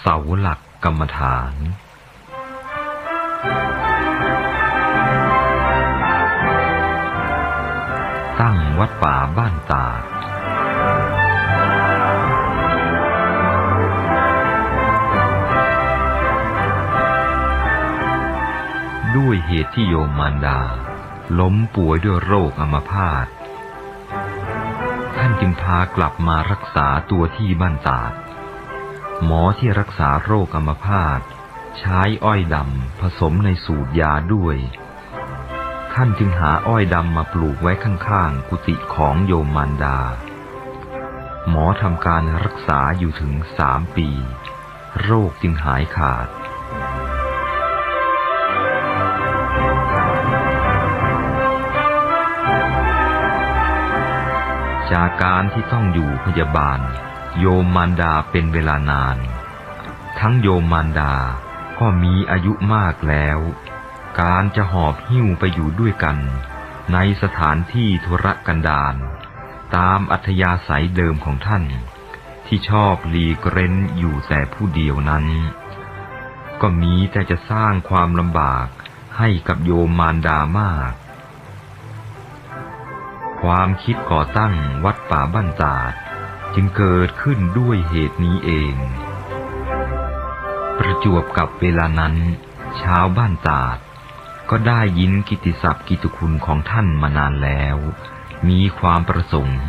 เสาหลักกรรมฐาน ตั้งวัดป่าบ้านตาด ด้วยเหตุที่โยมมารดา ล้มป่วยด้วยโรคอัมพาต ท่านจึงพากลับมารักษาตัวที่บ้านตาด หมอที่รักษาโรคอัมพาตใช้อ้อยดำผสมในสูตรยาด้วย ท่านจึงหาอ้อยดำมาปลูกไว้ข้างๆ กุฏิของโยมมารดา หมอทำการรักษาอยู่ถึงสามปี โรคจึงหายขาดจากการที่ต้องอยู่พยาบาล โยมมารดาเป็นเวลานาน ทั้งโยมมารดาก็มีอายุมากแล้ว การจะหอบหิ้วไปอยู่ด้วยกัน ในสถานที่ธุรกันดารตามอัธยาศัยเดิมของท่าน ที่ชอบหลีกเร้นอยู่แต่ผู้เดียวนั้น ก็มีแต่จะสร้างความลำบากให้กับโยมมารดามาก ความคิดก่อตั้งวัดป่าบ้านตาด จึงเกิดขึ้นด้วยเหตุนี้เอง ประจวบกับเวลานั้น ชาวบ้านตาด ก็ได้ยินกิตติศัพท์กิตติคุณของท่านมานานแล้ว มีความประสงค์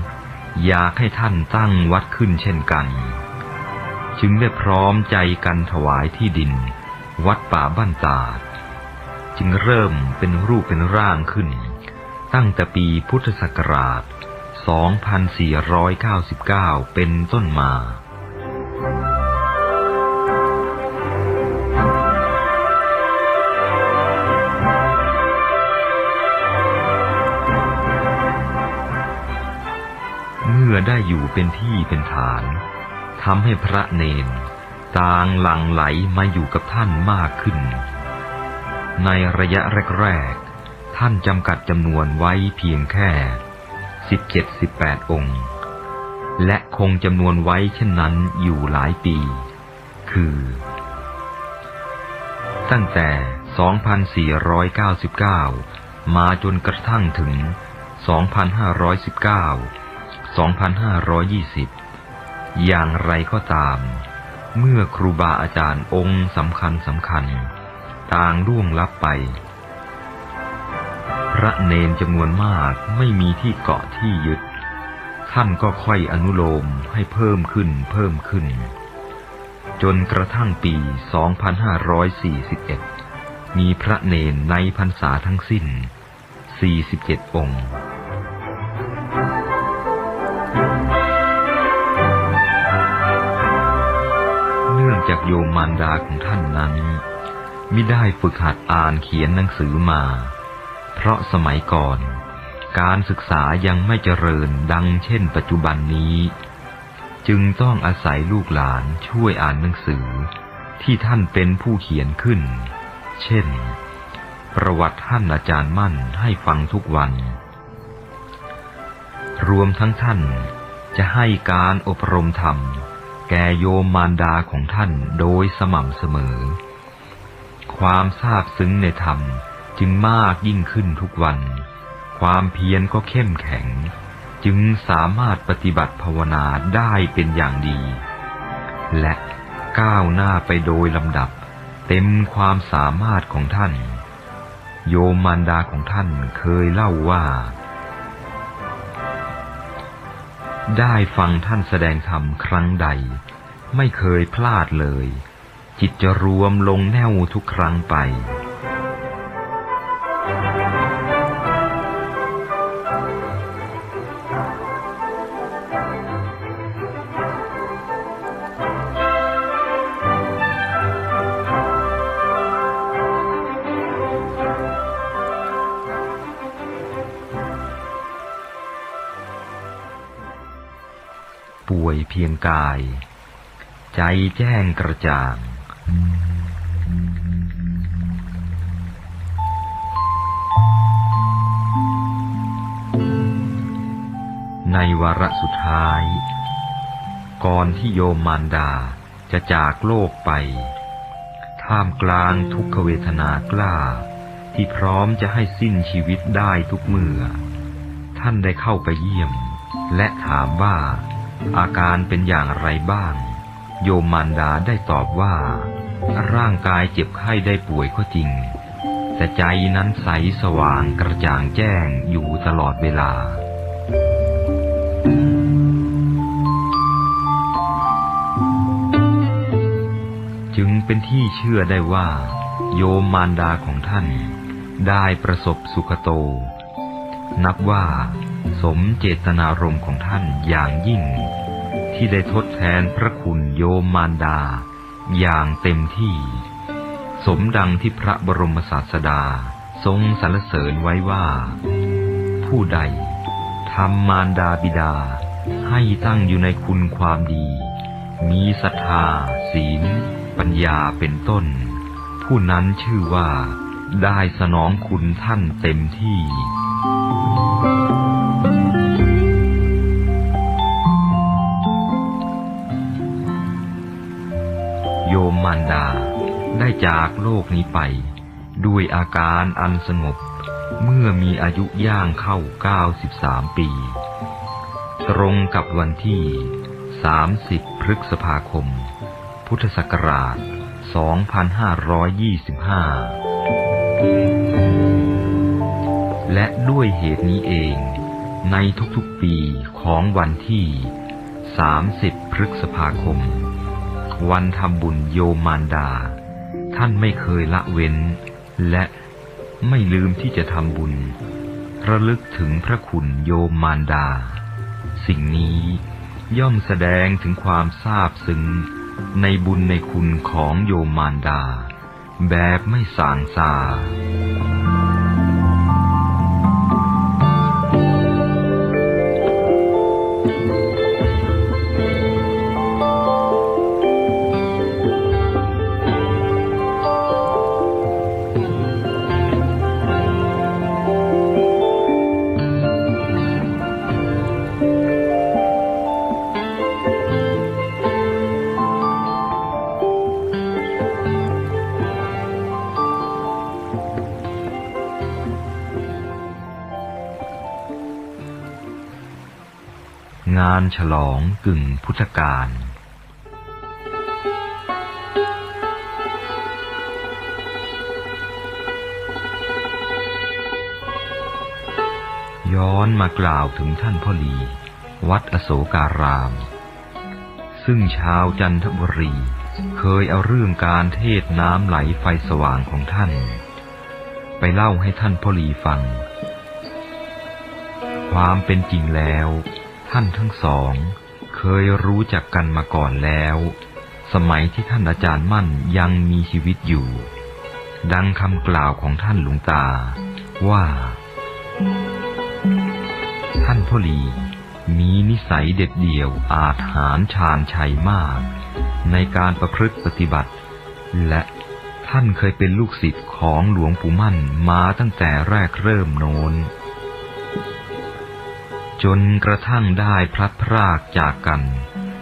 อยากให้ท่านตั้งวัดขึ้นเช่นกัน จึงได้พร้อมใจกันถวายที่ดิน วัดป่าบ้านตาด จึงเริ่มเป็นรูปเป็นร่างขึ้น ตั้งแต่ปีพุทธศักราช 2499 เป็นต้นมา เมื่อได้อยู่เป็นที่เป็นฐานทำให้พระเนนต่างหลั่งไหลมาอยู่กับท่านมากขึ้น ในระยะแรก ๆ ท่านจำกัดจำนวนไว้เพียงแค่ สิบเจ็ดสิบแปดองค์ และคงจำนวนไว้เช่นนั้นอยู่หลายปี คือ ตั้งแต่ 2499 มาจนกระทั่งถึง 2519 2520 อย่างไรก็ตาม เมื่อครูบาอาจารย์องค์สำคัญสำคัญ ต่างร่วงลับไป ระเนนจำนวนมากไม่มีที่เกาะที่ยึด ท่านก็ค่อยอนุโลมให้เพิ่มขึ้นเพิ่มขึ้น จนกระทั่งปี 2541 มีพระเนนในพรรษาทั้งสิ้น 47 องค์เนื่องจากโยมมารดาของท่านนั้น ไมิได้ฝึกหัดอ่านเขียนหนังสือมา เพราะสมัยก่อน การศึกษายังไม่เจริญดังเช่นปัจจุบันนี้ จึงต้องอาศัยลูกหลานช่วยอ่านหนังสือ ที่ท่านเป็นผู้เขียนขึ้น เช่น ประวัติท่านอาจารย์มั่นให้ฟังทุกวัน รวมทั้งท่านจะให้การอบรมธรรม แก่โยมมารดาของท่านโดยสม่ำเสมอ ความทราบซึ้งในธรรม จึงมากยิ่งขึ้นทุกวัน ความเพียรก็เข้มแข็ง จึงสามารถปฏิบัติภาวนาได้เป็นอย่างดี และก้าวหน้าไปโดยลำดับ เต็มความสามารถของท่าน โยมมารดาของท่านเคยเล่าว่า ได้ฟังท่านแสดงธรรมครั้งใด ไม่เคยพลาดเลย จิตจะรวมลงแน่วทุกครั้งไป วยเพียงกาย ใจแจ้งกระจ่าง ในวาระสุดท้าย ก่อนที่โยมมารดาจะจากโลกไป ท่ามกลางทุกขเวทนากล้า ที่พร้อมจะให้สิ้นชีวิตได้ทุกเมื่อ ท่านได้เข้าไปเยี่ยม และถามว่า อาการเป็นอย่างไรบ้าง โยมมารดาได้ตอบว่า ร่างกายเจ็บไข้ได้ป่วยก็จริง แต่ใจนั้นใสสว่างกระจ่างแจ้งอยู่ตลอดเวลา จึงเป็นที่เชื่อได้ว่า โยมมารดาของท่าน ได้ประสบสุขโต นับว่า สมเจตนารมณ์ของท่านอย่างยิ่ง ที่ได้ทดแทนพระคุณโยมมารดา อย่างเต็มที่ สมดังที่พระบรมศาสดาทรงสรรเสริญไว้ว่า ผู้ใดทำมารดาบิดา ให้ตั้งอยู่ในคุณความดี มีศรัทธา ศีล ปัญญาเป็นต้น ผู้นั้นชื่อว่าได้สนองคุณท่านเต็มที่ จากโลกนี้ไป ด้วยอาการอันสงบ เมื่อมีอายุย่างเข้า 93 ปี ตรงกับวันที่ 30 พฤษภาคม พุทธศักราช 2525 และด้วยเหตุนี้เอง ในทุกๆปีของวันที่ 30 พฤษภาคม วันทำบุญโยมารดา ท่านไม่เคยละเว้น และไม่ลืมที่จะทำบุญ ระลึกถึงพระคุณโยมมารดา สิ่งนี้ย่อมแสดงถึงความซาบซึ้งในบุญในคุณของโยมมารดา แบบไม่สางซา ฉลองกึ่งพุทธกาลย้อนมากล่าวถึงท่านพ่อหลี วัดอโศการาม ซึ่งชาวจันทบุรี เคยเอาเรื่องการเทศน้ำไหลไฟสว่างของท่าน ไปเล่าให้ท่านพ่อหลีฟัง ความเป็นจริงแล้ว ท่านทั้งสอง เคยรู้จักกันมาก่อนแล้ว สมัยที่ท่านอาจารย์มั่นยังมีชีวิตอยู่ ดังคำกล่าวของท่านหลวงตา ว่า ท่านพ่อหลีมีนิสัยเด็ดเดี่ยวอาจหารชาญชัยมาก ในการประพฤติปฏิบัติ และท่านเคยเป็นลูกศิษย์ของหลวงปู่มั่นมาตั้งแต่แรกเริ่มโน้น จนกระทั่งได้พลัดพรากจากกัน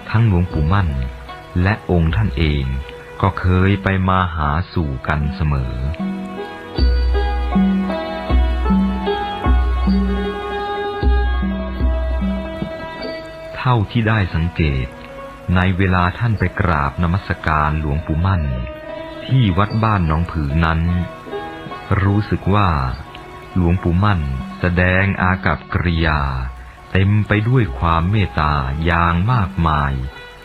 ทั้งหลวงปู่มั่น และองค์ท่านเองก็เคยไปมาหาสู่กันเสมอ เท่าที่ได้สังเกต ในเวลาท่านไปกราบนมัสการหลวงปู่มั่น ที่วัดบ้านหนองผือนั้น รู้สึกว่า หลวงปู่มั่นแสดงอากับกริยา เต็มไปด้วยความเมตตาอย่างมากมาย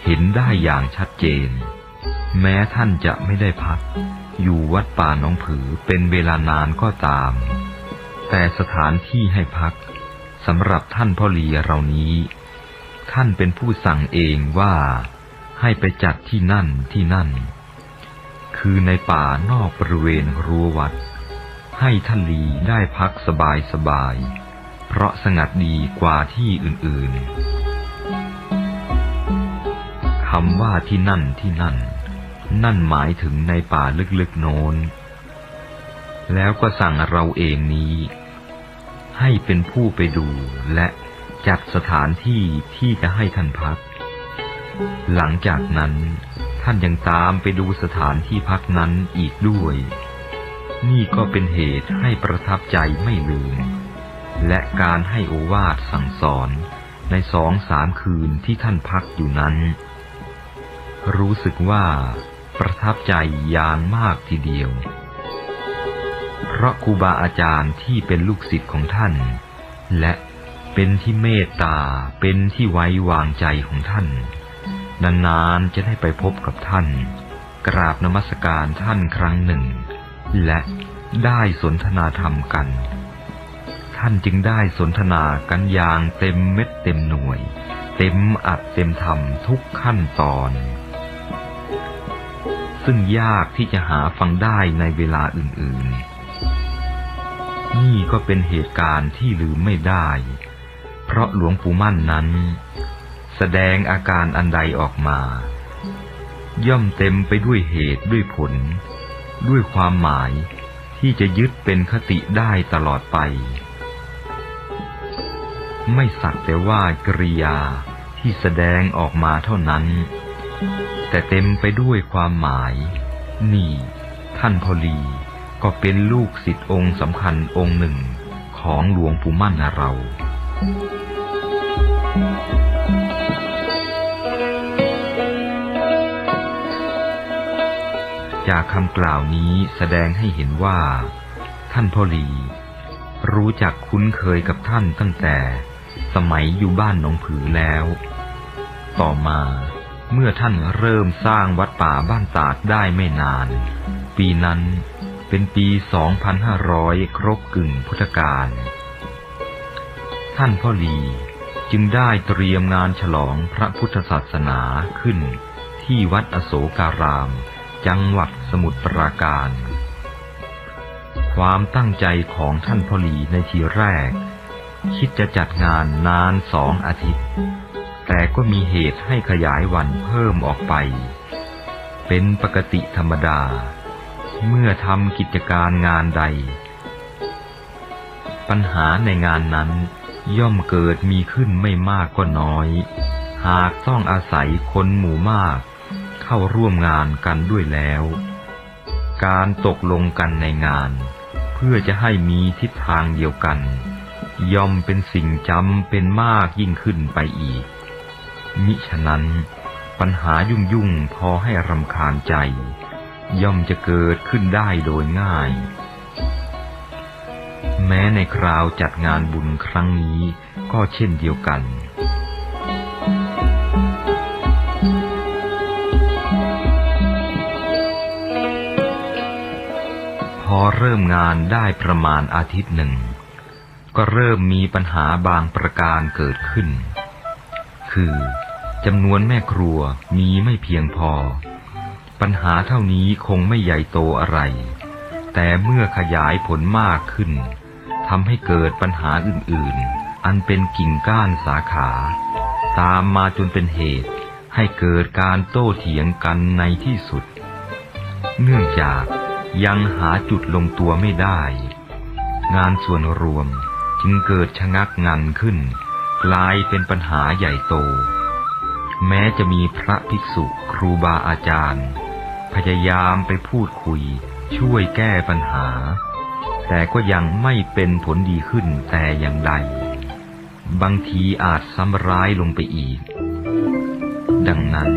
เห็นได้อย่างชัดเจน แม้ท่านจะไม่ได้พัก อยู่วัดป่าหนองผือเป็นเวลานานก็ตาม แต่สถานที่ให้พักสำหรับท่านพ่อหลีเรานี้ ท่านเป็นผู้สั่งเองว่าให้ไปจัดที่นั่นที่นั่น คือในป่านอกบริเวณรั้ววัด ให้ท่านลีได้พักสบายสบาย เพราะสงัดดีกว่าที่อื่นๆ คำว่าที่นั่นที่นั่น นั่นหมายถึงในป่าลึกๆโน้น แล้วก็สั่งเราเองนี้ ให้เป็นผู้ไปดูและจัดสถานที่ที่จะให้ท่านพัก หลังจากนั้นท่านยังตามไปดูสถานที่พักนั้นอีกด้วย นี่ก็เป็นเหตุให้ประทับใจไม่ลืม และการให้โอวาทสั่งสอนในสองสามคืนที่ท่านพักอยู่นั้น รู้สึกว่าประทับใจอย่างมากทีเดียว เพราะครูบาอาจารย์ที่เป็นลูกศิษย์ของท่าน และเป็นที่เมตตาเป็นที่ไว้วางใจของท่าน นานๆจะได้ไปพบกับท่าน กราบนมัสการท่านครั้งหนึ่ง และได้สนทนาธรรมกัน ท่านจึงได้สนทนากันอย่างเต็มเม็ดเต็มหน่วย เต็มอัดเต็มทำทุกขั้นตอน ซึ่งยากที่จะหาฟังได้ในเวลาอื่นๆ นี่ก็เป็นเหตุการณ์ที่ลืมไม่ได้ เพราะหลวงปู่มั่นนั้น แสดงอาการอันใดออกมา ย่อมเต็มไปด้วยเหตุด้วยผล ด้วยความหมายที่จะยึดเป็นคติได้ตลอดไป ไม่สักแต่ว่ากริยาที่แสดงออกมาเท่านั้น แต่เต็มไปด้วยความหมาย นี่ ท่านพอลีก็เป็นลูกศิษย์องค์สำคัญองค์หนึ่งของหลวงปู่มั่นเรา จากคำกล่าวนี้แสดงให้เห็นว่า ท่านพ่อหลีรู้จักคุ้นเคยกับท่านตั้งแต่ สมัยอยู่บ้านหนองผือแล้ว ต่อมาเมื่อท่านเริ่มสร้างวัดป่าบ้านตาดได้ไม่นาน ปีนั้นเป็นปี 2500 ครบกึ่งพุทธกาล ท่านพ่อหลีจึงได้เตรียมงานฉลองพระพุทธศาสนาขึ้นที่วัดอโศการาม จังหวัดสมุทรปราการ ความตั้งใจของท่านพ่อหลีในทีแรก คิดจะจัดงานนานสองอาทิตย์ แต่ก็มีเหตุให้ขยายวันเพิ่มออกไป เป็นปกติธรรมดา เมื่อทำกิจการงานใด ปัญหาในงานนั้นย่อมเกิดมีขึ้นไม่มากก็น้อย หากต้องอาศัยคนหมู่มาก เข้าร่วมงานกันด้วยแล้ว การตกลงกันในงาน เพื่อจะให้มีทิศทางเดียวกัน ย่อมเป็นสิ่งจำเป็นมากยิ่งขึ้นไปอีก มิฉะนั้นปัญหายุ่งยุ่งพอให้รำคาญใจ ย่อมจะเกิดขึ้นได้โดยง่าย แม้ในคราวจัดงานบุญครั้งนี้ก็เช่นเดียวกันพอเริ่มงานได้ประมาณอาทิตย์หนึ่ง ก็เริ่มมีปัญหาบางประการเกิดขึ้น คือจำนวนแม่ครัวมีไม่เพียงพอ ปัญหาเท่านี้คงไม่ใหญ่โตอะไร แต่เมื่อขยายผลมากขึ้นทำให้เกิดปัญหาอื่นๆ อันเป็นกิ่งก้านสาขา ตามมาจนเป็นเหตุให้เกิดการโต้เถียงกันในที่สุด เนื่องจากยังหาจุดลงตัวไม่ได้ งานส่วนรวม จึงเกิดชะงักงันขึ้น กลายเป็นปัญหาใหญ่โต แม้จะมีพระภิกษุครูบาอาจารย์ พยายามไปพูดคุย ช่วยแก้ปัญหา แต่ก็ยังไม่เป็นผลดีขึ้นแต่อย่างใด บางทีอาจซ้ำร้ายลงไปอีก ดังนั้น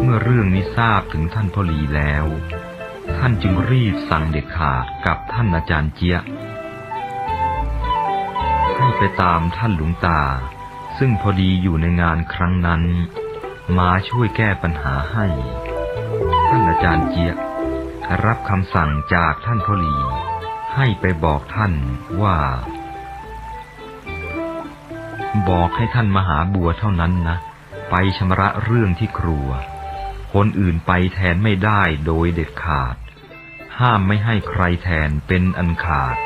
เมื่อเรื่องนี้ทราบถึงท่านพ่อลีแล้ว ท่านจึงรีบสั่งเด็ดขาดกับท่านอาจารย์เจียะ ไปตามท่านหลวงตา ซึ่งพอดีอยู่ในงานครั้งนั้น มาช่วยแก้ปัญหาให้ ท่านอาจารย์เจียรับคำสั่งจากท่านพอหลี ให้ไปบอกท่านว่า บอกให้ท่านมหาบัวเท่านั้นนะ ไปชำระเรื่องที่ครัว คนอื่นไปแทนไม่ได้โดยเด็ดขาด ห้ามไม่ให้ใครแทนเป็นอันขาด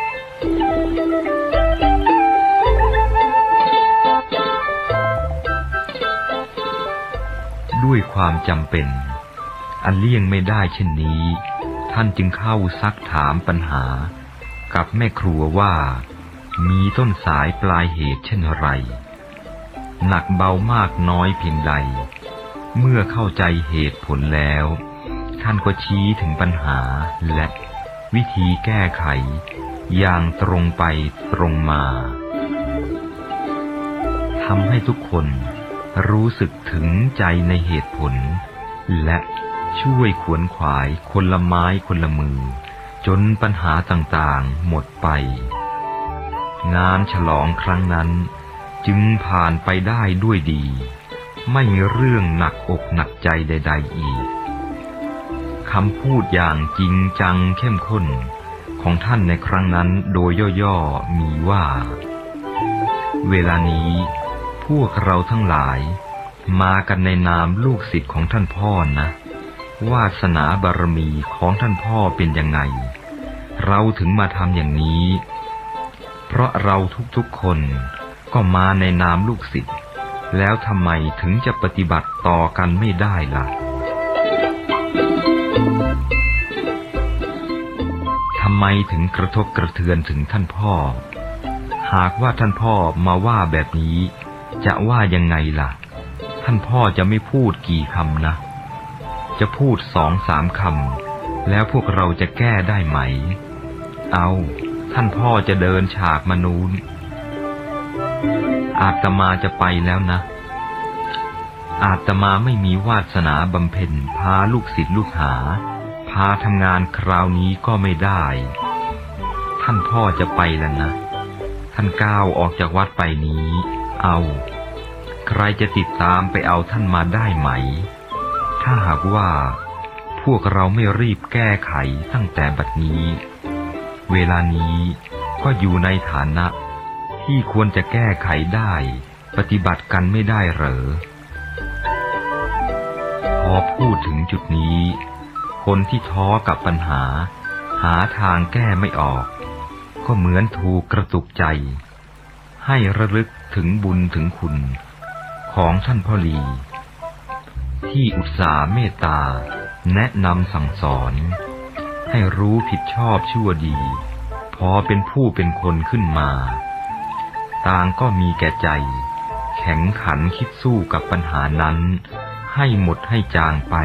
ด้วยความจำเป็น อันเลี่ยงไม่ได้เช่นนี้ ท่านจึงเข้าซักถามปัญหา กับแม่ครัวว่า มีต้นสายปลายเหตุเช่นไร หนักเบามากน้อยเพียงใด เมื่อเข้าใจเหตุผลแล้ว ท่านก็ชี้ถึงปัญหาและวิธีแก้ไข อย่างตรงไปตรงมาทำให้ทุกคน รู้สึกถึงใจในเหตุผล และช่วยขวนขวายคนละไม้คนละมือ จนปัญหาต่างๆหมดไป งานฉลองครั้งนั้น จึงผ่านไปได้ด้วยดี ไม่มีเรื่องหนักอกหนักใจใด ๆ อีกคำพูดอย่างจริงจังเข้มข้นของท่านในครั้งนั้นโดยย่อๆมีว่า เวลานี้ พวกเราทั้งหลาย มากันในนามลูกศิษย์ของท่านพ่อนะ วาสนาบารมีของท่านพ่อเป็นยังไง เราถึงมาทำอย่างนี้ เพราะเราทุกๆคนก็มาในนามลูกศิษย์แล้วทำไมถึงจะปฏิบัติต่อกันไม่ได้ล่ะทำไมถึงกระทบกระเทือนถึงท่านพ่อ หากว่าท่านพ่อมาว่าแบบนี้ จะว่ายังไงล่ะ ท่านพ่อจะไม่พูดกี่คำนะ จะพูดสองสามคำแล้วพวกเราจะแก้ได้ไหม เอาท่านพ่อจะเดินฉากมานูนอาตมาจะไปแล้วนะ อาตมาไม่มีวาสนาบำเพ็ญพาลูกศิษย์ลูกหา พาทำงานคราวนี้ก็ไม่ได้ ท่านพ่อจะไปแล้วนะ ท่านก้าวออกจากวัดไปนี้ เอา ใครจะติดตามไปเอาท่านมาได้ไหม ถ้าหากว่า พวกเราไม่รีบแก้ไขตั้งแต่บัดนี้ เวลานี้ก็อยู่ในฐานะ ที่ควรจะแก้ไขได้ ปฏิบัติกันไม่ได้เหรอ พอพูดถึงจุดนี้ คนที่ท้อกับปัญหา หาทางแก้ไม่ออก ก็เหมือนถูกกระตุกใจให้ระลึก ถึงบุญถึงคุณของท่านพ่อลี ที่อุตส่าห์เมตตา แนะนำสั่งสอน ให้รู้ผิดชอบชั่วดี พอเป็นผู้เป็นคนขึ้นมา ต่างก็มีแก่ใจ แข็งขันคิดสู้กับปัญหานั้น ให้หมดให้จางไป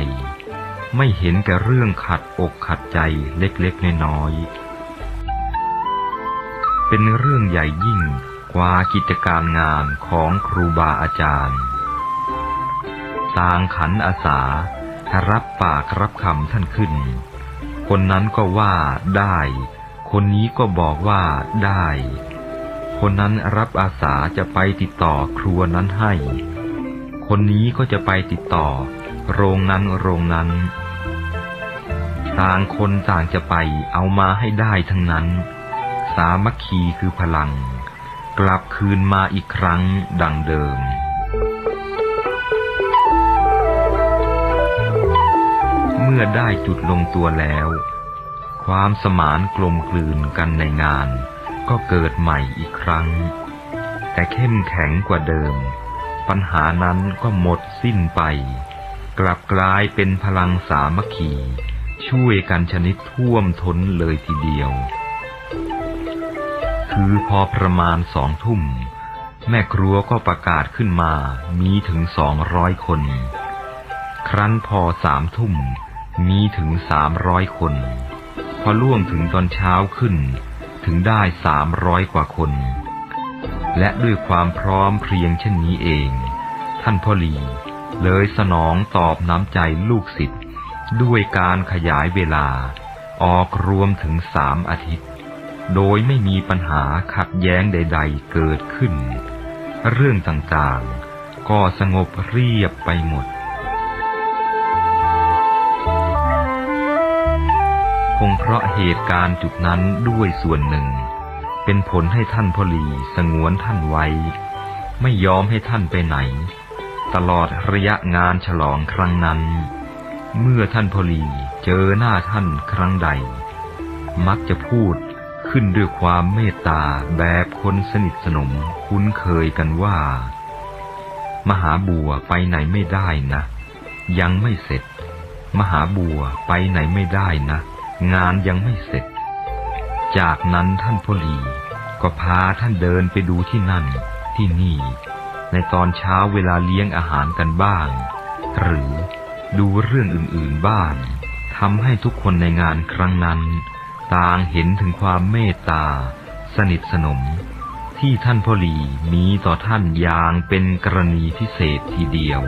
ไม่เห็นแก่เรื่องขัดอกขัดใจเล็กๆน้อยๆเป็นเรื่องใหญ่ยิ่ง กว่ากิจการงานของครูบาอาจารย์ต่างขันอาสารับปากรับคำท่านขึ้น คนนั้นก็ว่าได้ คนนี้ก็บอกว่าได้ คนนั้นรับอาสาจะไปติดต่อครัวนั้นให้ คนนี้ก็จะไปติดต่อ โรงนั้นโรงนั้น ต่างคนต่างจะไปเอามาให้ได้ทั้งนั้น สามัคคีคือพลัง กลับคืนมาอีกครั้งดังเดิม เมื่อได้จุดลงตัวแล้ว ความสมานกลมกลืนกันในงาน ก็เกิดใหม่อีกครั้ง แต่เข้มแข็งกว่าเดิม ปัญหานั้นก็หมดสิ้นไป กลับกลายเป็นพลังสามัคคีช่วยกันชนิดท่วมท้นเลยทีเดียว คือพอประมาณสองทุ่ม แม่ครัวก็ประกาศขึ้นมามีถึงสองร้อยคน ครั้นพอสามทุ่ม มีถึงสามร้อยคน พอล่วงถึงตอนเช้าขึ้น ถึงได้สามร้อยกว่าคน และด้วยความพร้อมเพรียงเช่นนี้เอง ท่านพ่อหลีเลยสนองตอบน้ำใจลูกศิษย์ด้วยการขยายเวลา ออกรวมถึงสามอาทิตย์ โดยไม่มีปัญหาขัดแย้งใด ๆ เกิดขึ้น เรื่องต่างๆ ก็สงบเรียบไปหมด คงเพราะเหตุการณ์จุดนั้นด้วยส่วนหนึ่ง เป็นผลให้ท่านพลีสงวนท่านไว้ ไม่ยอมให้ท่านไปไหน ตลอดระยะงานฉลองครั้งนั้น เมื่อท่านพลีเจอหน้าท่านครั้งใด มักจะพูด ขึ้นด้วยความเมตตาแบบคนสนิทสนมคุ้นเคยกันว่า มหาบัวไปไหนไม่ได้นะ ยังไม่เสร็จ มหาบัวไปไหนไม่ได้นะ งานยังไม่เสร็จ จากนั้นท่านพอลีก็พาท่านเดินไปดูที่นั่นที่นี่ ในตอนเช้าเวลาเลี้ยงอาหารกันบ้าง หรือดูเรื่องอื่นๆบ้างทำให้ทุกคนในงานครั้งนั้น ต่างเห็นถึงความเมตตา สนิทสนม ที่ท่านพ่อหลีมีต่อท่านอย่างเป็นกรณีพิเศษทีเดียว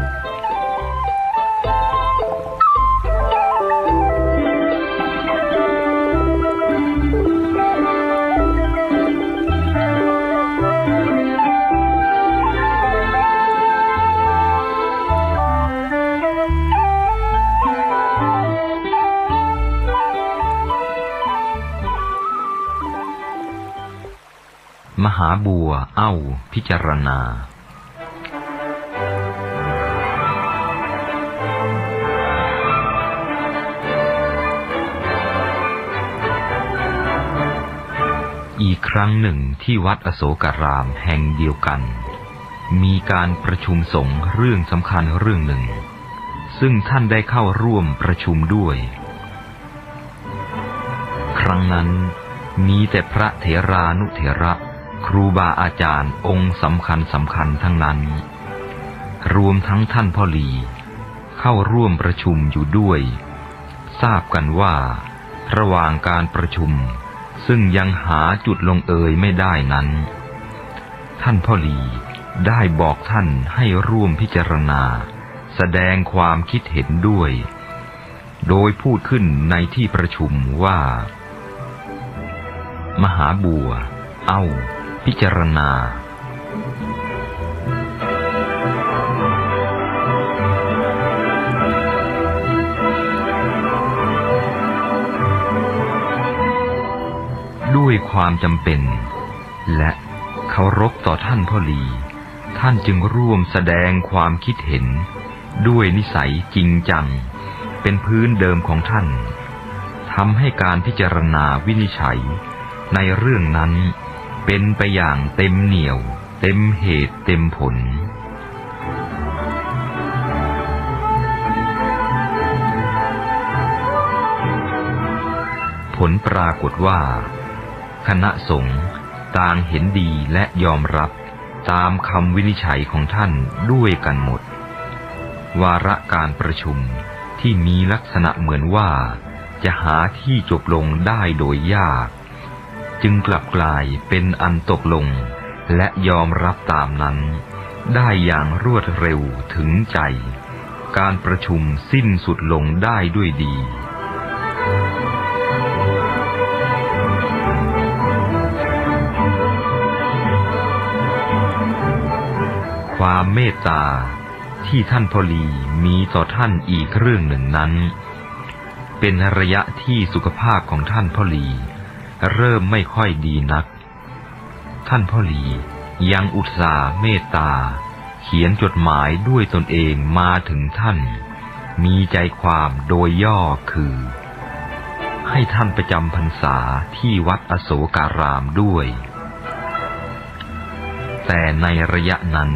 บัว เอ้า พิจารณา อีกครั้งหนึ่งที่วัดอโศการามแห่งเดียวกัน มีการประชุมสงฆ์เรื่องสำคัญเรื่องหนึ่ง ซึ่งท่านได้เข้าร่วมประชุมด้วย ครั้งนั้นมีแต่พระเถรานุเถระ ครูบาอาจารย์องค์สำคัญสำคัญทั้งนั้น รวมทั้งท่านพ่อหลีเข้าร่วมประชุมอยู่ด้วย ทราบกันว่า ระหว่างการประชุม ซึ่งยังหาจุดลงเอยไม่ได้นั้น ท่านพ่อหลีได้บอกท่านให้ร่วมพิจารณา แสดงความคิดเห็นด้วย โดยพูดขึ้นในที่ประชุมว่า มหาบัว เอ้า พิจารณา ด้วยความจำเป็น และเคารพต่อท่านพ่อหลี ท่านจึงร่วมแสดงความคิดเห็น ด้วยนิสัยจริงจัง เป็นพื้นเดิมของท่านทำให้การพิจารณาวินิจฉัยในเรื่องนั้น เป็นไปอย่างเต็มเหนี่ยว เต็มเหตุเต็มผล ผลปรากฏว่า คณะสงฆ์ต่างเห็นดีและยอมรับตามคำวินิจฉัยของท่านด้วยกันหมด วาระการประชุมที่มีลักษณะเหมือนว่า จะหาที่จบลงได้โดยยาก จึงกลับกลายเป็นอันตกลง และยอมรับตามนั้น ได้อย่างรวดเร็วถึงใจ การประชุมสิ้นสุดลงได้ด้วยดีความเมตตาที่ท่านพอลีมีต่อท่านอีกเรื่องหนึ่งนั้น เป็นระยะที่สุขภาพของท่านพ่อหลี เริ่มไม่ค่อยดีนัก ท่านพ่อหลียังอุตส่าห์เมตตา เขียนจดหมายด้วยตนเองมาถึงท่าน มีใจความโดยย่อคือ ให้ท่านประจำพรรษาที่วัดอโศการามด้วย แต่ในระยะนั้น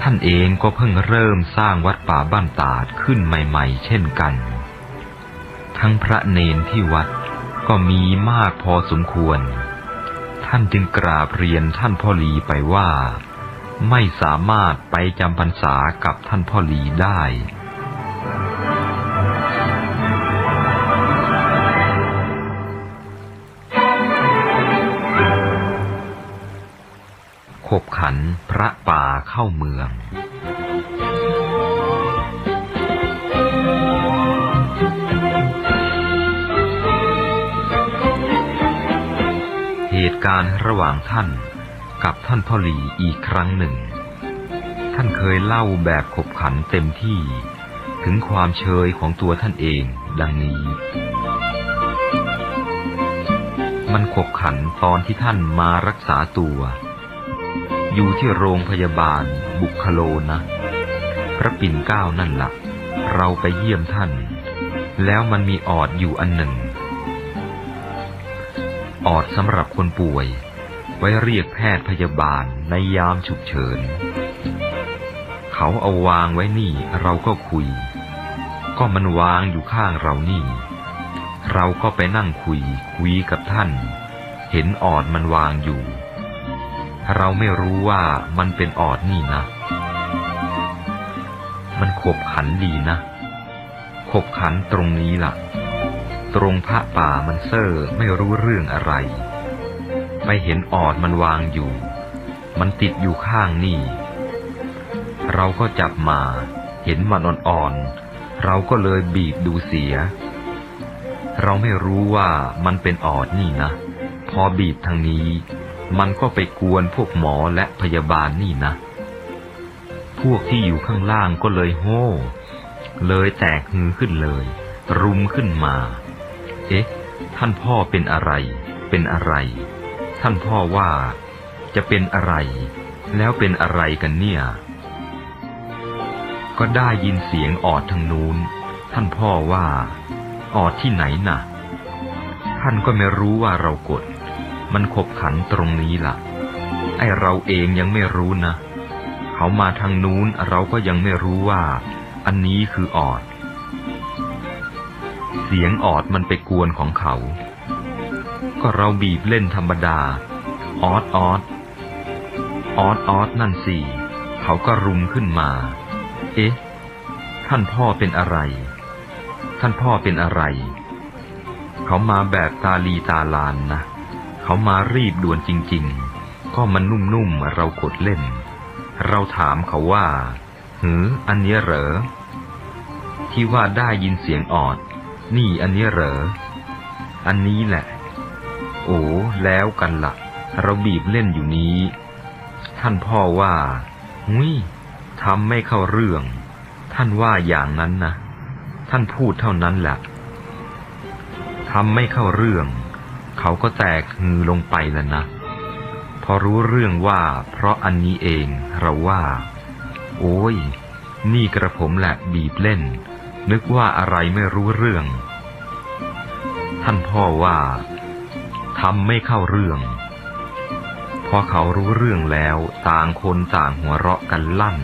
ท่านเองก็เพิ่งเริ่มสร้างวัดป่าบ้านตาดขึ้นใหม่ ๆ เช่นกัน ทั้งพระเนนที่วัด ก็มีมากพอสมควร ท่านจึงกราบเรียนท่านพ่อหลีไปว่า ไม่สามารถไปจำพรรษากับท่านพ่อหลีได้ขบขันพระป่าเข้าเมือง การระหว่างท่านกับท่านพ่อหลีอีกครั้งหนึ่ง ท่านเคยเล่าแบบขบขันเต็มที่ถึงความเชยของตัวท่านเองดังนี้ มันขบขันตอนที่ท่านมารักษาตัว อยู่ที่โรงพยาบาลบุคโลนะ พระปิ่นเก้านั่นละ่ะ เราไปเยี่ยมท่าน แล้วมันมีออดอยู่อันหนึ่ง ออดสำหรับคนป่วย ไว้เรียกแพทย์พยาบาลในยามฉุกเฉิน เขาเอาวางไว้นี่เราก็คุย ก็มันวางอยู่ข้างเรานี่ เราก็ไปนั่งคุย คุยกับท่าน เห็นออดมันวางอยู่ เราไม่รู้ว่ามันเป็นออดนี่นะ มันขบขันดีนะ ขบขันตรงนี้ล่ะ ตรงพระป่ามันเซ่อไม่รู้เรื่องอะไรไปเห็นออดมันวางอยู่ มันติดอยู่ข้างนี่ เราก็จับมาเห็นมันอ่อนๆ เราก็เลยบีบดูเสีย เราไม่รู้ว่ามันเป็นออดนี่นะ พอบีบทางนี้ มันก็ไปกวนพวกหมอและพยาบาลนี่นะ พวกที่อยู่ข้างล่างก็เลยโห่เลยแตกฮือขึ้นเลย รุมขึ้นมา เอ๊ะ ท่านพ่อเป็นอะไร เป็นอะไร ท่านพ่อว่า จะเป็นอะไร แล้วเป็นอะไรกันเนี่ย ก็ได้ยินเสียงออดทางนู้น ท่านพ่อว่า ออดที่ไหนน่ะ ท่านก็ไม่รู้ว่าเรากด มันขบขันตรงนี้ล่ะ ไอเราเองยังไม่รู้นะ เขามาทางนู้นเราก็ยังไม่รู้ว่า อันนี้คือออด เสียงออดมันไปกวนของเขา ก็เราบีบเล่นธรรมดา ออดออดออดออดนั่นสิเขาก็รุมขึ้นมา เอ๊ะ ท่านพ่อเป็นอะไร ท่านพ่อเป็นอะไร เขามาแบบตาลีตาลานนะ เขามารีบด่วนจริง ๆ ก็มันนุ่มๆเรากดเล่น เราถามเขาว่า หือ อันเนี้ยเหรอ ที่ว่าได้ยินเสียงออด นี่อันนี้เหรอ อันนี้แหละ โอ้แล้วกันละ่ะ เราบีบเล่นอยู่นี้ ท่านพ่อว่าหุยทำไม่เข้าเรื่อง ท่านว่าอย่างนั้นนะ ท่านพูดเท่านั้นแหละทำไม่เข้าเรื่อง เขาก็แตกฮือลงไปแล้วนะ พอรู้เรื่องว่า เพราะอันนี้เองเราว่า โอ้ย นี่กระผมแหละบีบเล่น นึกว่าอะไรไม่รู้เรื่อง ท่านพ่อว่าทำไม่เข้าเรื่อง พอเขารู้เรื่องแล้วต่างคนต่างหัวเราะกันลั่น